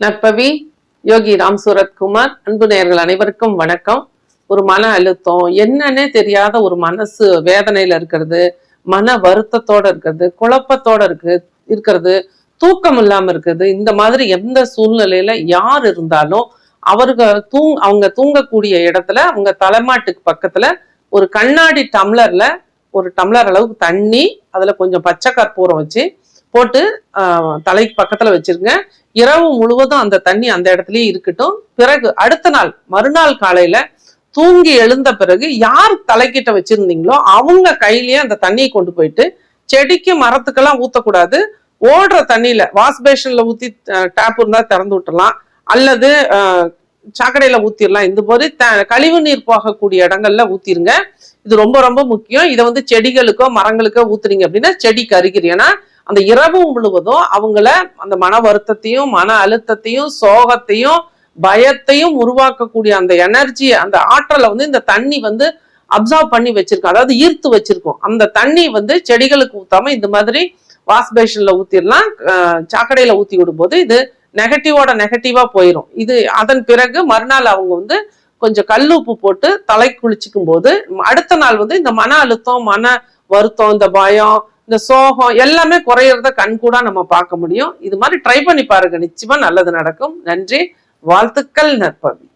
நற்பவி யோகி ராம் சூரத்குமார் அன்பு நேயர்கள் அனைவருக்கும் வணக்கம். ஒரு மன அழுத்தம் என்னன்னே தெரியாத ஒரு மனசு வேதனையில இருக்கிறது மன வருத்தத்தோட இருக்கிறது குழப்பத்தோட இருக்கு இருக்கிறது தூக்கம் இல்லாம இருக்குது. இந்த மாதிரி எந்த சூழ்நிலையில யார் இருந்தாலும் அவருக தூங் அவங்க தூங்கக்கூடிய இடத்துல அவங்க தலைமாட்டுக்கு பக்கத்துல ஒரு கண்ணாடி டம்ளர்ல ஒரு டம்ளர் அளவுக்கு தண்ணி அதுல கொஞ்சம் பச்சை கற்பூரம் வச்சு போட்டு தலைக்கு பக்கத்துல வச்சிருங்க. இரவு முழுவதும் அந்த தண்ணி அந்த இடத்துலயே இருக்கட்டும். பிறகு அடுத்த நாள் மறுநாள் காலையில தூங்கி எழுந்த பிறகு யார் தலைக்கிட்ட வச்சிருந்தீங்களோ அவங்க கையிலேயே அந்த தண்ணியை கொண்டு போயிட்டு செடிக்கு மரத்துக்கெல்லாம் ஊற்றக்கூடாது ஓடுற தண்ணியில வாஷ் பேஷன்ல ஊத்தி டேப் இருந்தா திறந்து விட்டுலாம் அல்லது சாக்கடையில ஊத்திடலாம் இந்த மாதிரி த- கழிவு நீர் போகக்கூடிய இடங்கள்ல ஊத்திருங்க. இது ரொம்ப ரொம்ப முக்கியம். இதை வந்து செடிகளுக்கோ மரங்களுக்கோ ஊத்துறீங்க அப்படின்னா செடி கருகிரு ஏன்னா அந்த இரவு முழுவதும் அவங்கள அந்த மன வருத்தத்தையும் மன அழுத்தத்தையும் சோகத்தையும் பயத்தையும் உருவாக்கக்கூடிய அந்த எனர்ஜி அந்த ஆற்றலை வந்து இந்த தண்ணி வந்து அப்சர்வ் பண்ணி வச்சிருக்கோம். அதாவது ஈர்த்து வச்சிருக்கோம். அந்த தண்ணி வந்து செடிகளுக்கு ஊத்தாம இந்த மாதிரி வாஷ் பேஷன்ல ஊத்திடலாம். சாக்கடையில ஊத்தி விடும்போது இது நெகட்டிவோட நெகட்டிவா போயிடும் இது அதன் பிறகு மறுநாள் அவங்க வந்து கொஞ்சம் கல் உப்பு போட்டு தலை குளிச்சுக்கும் போது அடுத்த நாள் வந்து இந்த மன அழுத்தம் மன வருத்தம் இந்த பயம் இந்த சோகம் எல்லாமே குறையறத கண்கூடா நம்ம பார்க்க முடியும். இது மாதிரி ட்ரை பண்ணி பாருங்க. நிச்சயமா நல்லது நடக்கும். நன்றி. வாழ்த்துக்கள் நற்பவி.